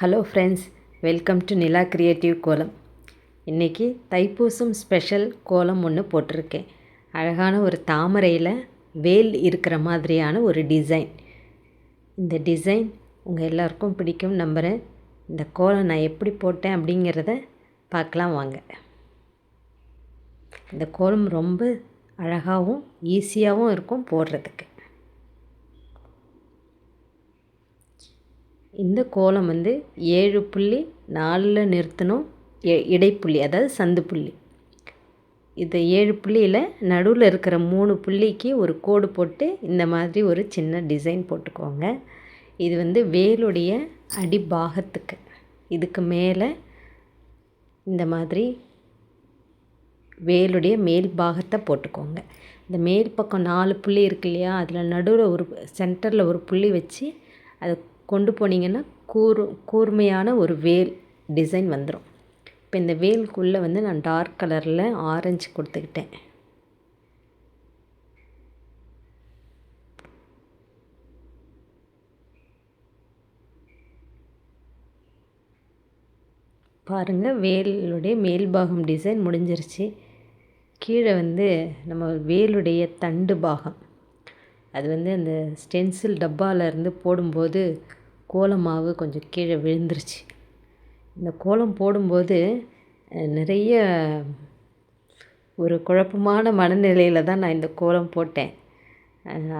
Hello friends welcome to Nila creative Kolam இன்றைக்கி Thaipusam special கோலம் ஒன்று போட்டிருக்கேன். அழகான ஒரு தாமரையில் வேல் இருக்கிற மாதிரியான ஒரு டிசைன் இந்த டிசைன் உங்கள் எல்லாருக்கும் பிடிக்கும் நம்புகிறேன் இந்த கோலம் நான் எப்படி போட்டேன் அப்படிங்கிறத பார்க்கலாம் வாங்க. இந்த கோலம் ரொம்ப அழகாகவும் ஈஸியாகவும் இருக்கும் போடுறதுக்கு. இந்த கோலம் வந்து ஏழு புள்ளி நாலில் நிறுத்தணும். எ இடைப்புள்ளி அதாவது சந்து புள்ளி. இது ஏழு புள்ளியில் நடுவில் இருக்கிற மூணு புள்ளிக்கு ஒரு கோடு போட்டு இந்த மாதிரி ஒரு சின்ன டிசைன் போட்டுக்கோங்க. இது வந்து வேலுடைய அடிபாகத்துக்கு. இதுக்கு மேலே இந்த மாதிரி வேலுடைய மேல் பாகத்தை போட்டுக்கோங்க. இந்த மேல் பக்கம் நாலு புள்ளி இருக்கு இல்லையா? அதில் நடுவில் ஒரு சென்டரில் ஒரு புள்ளி வச்சு அதை கொண்டு போனீங்கன்னா கூர் கூர்மையான ஒரு வேல் டிசைன் வந்துடும் இப்போ இந்த வேலுக்குள்ளே வந்து நான் டார்க் கலரில் ஆரஞ்சு கொடுத்துக்கிட்டேன். பாருங்கள் வேலுடைய மேல்பாகம் டிசைன் முடிஞ்சிருச்சு. கீழே வந்து நம்ம வேலுடைய தண்டு பாகம். அது வந்து அந்த ஸ்டென்சில் டப்பாவிலேருந்து போடும்போது கோலம் மாவு கொஞ்சம் கீழே விழுந்துருச்சு. இந்த கோலம் போடும்போது நிறைய ஒரு குழப்பமான மனநிலையில் தான் நான் இந்த கோலம் போட்டேன்.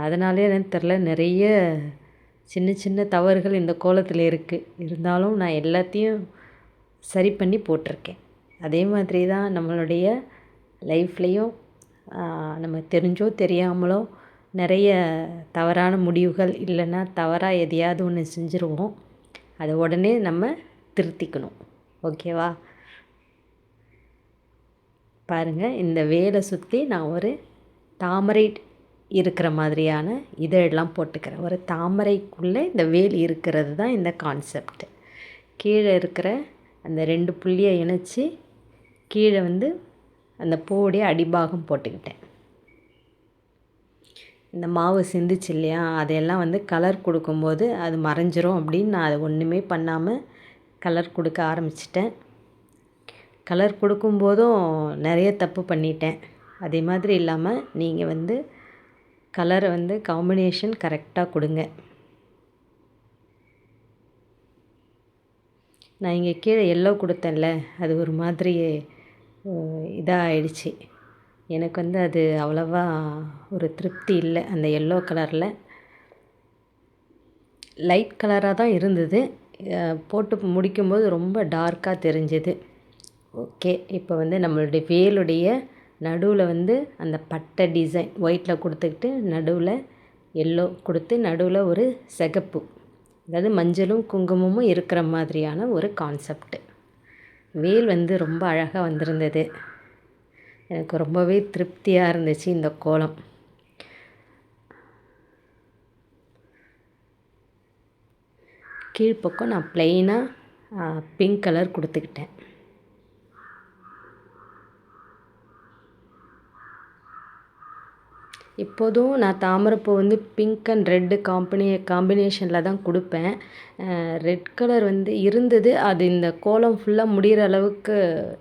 அதனாலே என்னன்னு தெரில நிறைய சின்ன சின்ன தவறுகள் இந்த கோலத்தில் இருக்குது இருந்தாலும் நான் எல்லாத்தையும் சரி பண்ணி போட்டிருக்கேன். அதே மாதிரி தான் நம்மளுடைய லைஃப்லேயும் நம்ம தெரிஞ்சோ தெரியாமலோ நிறைய தவறான முடிவுகள் இல்லைன்னா தவறாக எதையாவது ஒன்று செஞ்சுருவோம். அதை உடனே நம்ம திருத்திக்கணும். ஓகேவா? பாருங்கள் இந்த வேலை சுற்றி நான் ஒரு தாமரை இருக்கிற மாதிரியான இதழெல்லாம் போட்டுக்கிறேன். ஒரு தாமரைக்குள்ளே இந்த வேல் இருக்கிறது தான் இந்த கான்செப்ட் கீழே இருக்கிற அந்த ரெண்டு புள்ளியை இணைச்சி கீழே வந்து அந்த பூவுடைய அடிபாகம் போட்டுக்கிட்டேன். இந்த மாவு சிந்துச்சு இல்லையா அதையெல்லாம் வந்து கலர் கொடுக்கும்போது அது மறைஞ்சிரும் அப்படின்னு நான் அதை ஒன்றுமே பண்ணாமல் கலர் கொடுக்க ஆரம்பிச்சிட்டேன். கலர் கொடுக்கும்போதும் நிறைய தப்பு பண்ணிட்டேன். அதே மாதிரி இல்லாமல் நீங்கள் வந்து கலரை வந்து காம்பினேஷன் கரெக்டாக கொடுங்க. நான் இங்கே கீழே எல்லோ கொடுத்தேன்ல அது ஒரு மாதிரி இதாக ஆயிடுச்சு எனக்கு வந்து அது அவ்வளோவா ஒரு திருப்தி இல்லை. அந்த எல்லோ கலரில் லைட் கலராக தான் இருந்தது. போட்டு முடிக்கும்போது ரொம்ப டார்க்காக தெரிஞ்சுது. ஓகே இப்போ வந்து நம்மளுடைய வேலுடைய நடுவில் வந்து அந்த பட்டை டிசைன் ஒயிட்டில் கொடுத்துக்கிட்டு நடுவில் எல்லோ கொடுத்து நடுவில் ஒரு சிகப்பு. அதாவது மஞ்சளும் குங்குமமும் இருக்கிற மாதிரியான ஒரு கான்செப்ட் வேல் வந்து ரொம்ப அழகாக வந்திருந்தது. எனக்கு ரொம்பவே திருப்தியாக இருந்துச்சு இந்த கோலம். கீழ்ப்பக்கம் நான் ப்ளெயினாக பிங்க் கலர் கொடுத்துக்கிட்டேன். இப்போதும் நான் தாமரைப்பூ வந்து பிங்க் அண்ட் ரெட்டு காம்பினே காம்பினேஷனில் தான் கொடுப்பேன். ரெட் கலர் வந்து இருந்தது அது இந்த கோலம் ஃபுல்லாக முடிகிற அளவுக்கு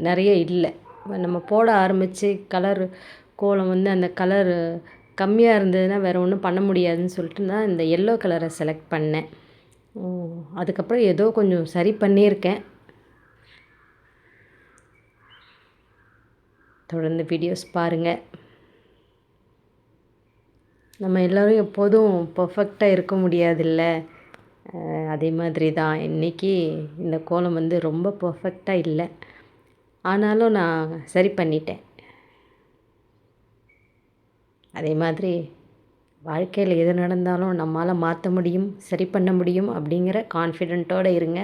நிறைய இல்லை. நம்ம போட ஆரம்பித்து கலர் கோலம் வந்து அந்த கலர் கம்மியாக இருந்ததுன்னா வேறு ஒன்றும் பண்ண முடியாதுன்னு சொல்லிட்டு தான் இந்த எல்லோ கலரை செலக்ட் பண்ணேன். அதுக்கப்புறம் ஏதோ கொஞ்சம் சரி பண்ணியிருக்கேன். தொடர்ந்து வீடியோஸ் பாருங்கள் நம்ம எல்லோரும் எப்போதும் பர்ஃபெக்டாக இருக்க முடியாதுல்ல? அதே மாதிரி தான் இன்றைக்கி இந்த கோலம் வந்து ரொம்ப பர்ஃபெக்டாக இல்லை. ஆனாலும் நான் சரி பண்ணிட்டேன். அதே மாதிரி வாழ்க்கையில் எது நடந்தாலும் நம்மளால் மாற்ற முடியும் சரி பண்ண முடியும் அப்படிங்கிற கான்ஃபிடென்ட்டோடு இருங்க.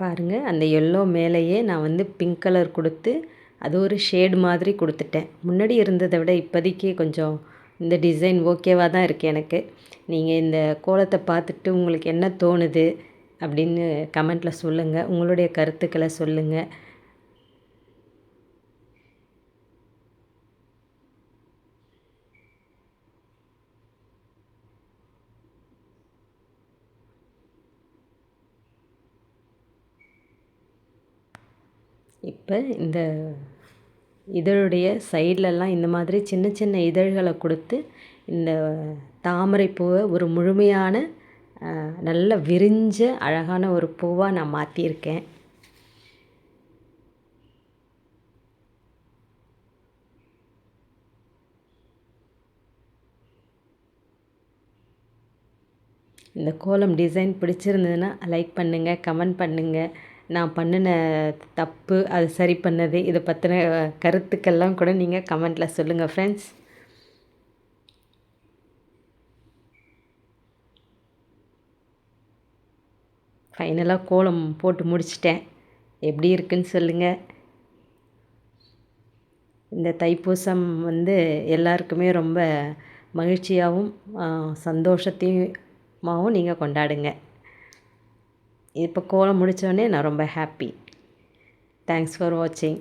பாருங்கள் அந்த எல்லோ மேலேயே நான் வந்து பிங்க் கலர் கொடுத்து அது ஒரு ஷேடு மாதிரி கொடுத்துட்டேன். முன்னாடி இருந்ததை விட இப்போதைக்கு கொஞ்சம் இந்த டிசைன் ஓகேவாக தான் இருக்குது எனக்கு. நீங்கள் இந்த கோலத்தை பார்த்துட்டு உங்களுக்கு என்ன தோணுது அப்படின்னு கமெண்ட்டில் சொல்லுங்கள் உங்களுடைய கருத்துக்களை சொல்லுங்கள் இப்போ இந்த இதழுடைய சைட்லலாம் இந்த மாதிரி சின்ன சின்ன இதழ்களை கொடுத்து இந்த தாமரை பூவை ஒரு முழுமையான நல்ல விரிஞ்ச அழகான ஒரு பூவாக நான் மாற்றியிருக்கேன் இந்த கோலம் டிசைன் பிடிச்சிருந்ததுன்னா லைக் பண்ணுங்கள் கமெண்ட் பண்ணுங்கள் நான் பண்ணின தப்பு அது சரி பண்ணது இதை பற்றின கருத்துக்கள்லாம் கூட நீங்கள் கமெண்ட்டில் சொல்லுங்கள் ஃப்ரெண்ட்ஸ் ஃபைனலாக கோலம் போட்டு முடிச்சிட்டேன். எப்படி இருக்குன்னு சொல்லுங்கள் இந்த தைப்பூசம் வந்து எல்லாருக்குமே ரொம்ப மகிழ்ச்சியாகவும் சந்தோஷத்தையுமாகவும் நீங்கள் கொண்டாடுங்க. இப்போ கோலம் முடித்தோடனே நான் ரொம்ப ஹாப்பி தேங்க்ஸ் ஃபார் வாட்சிங்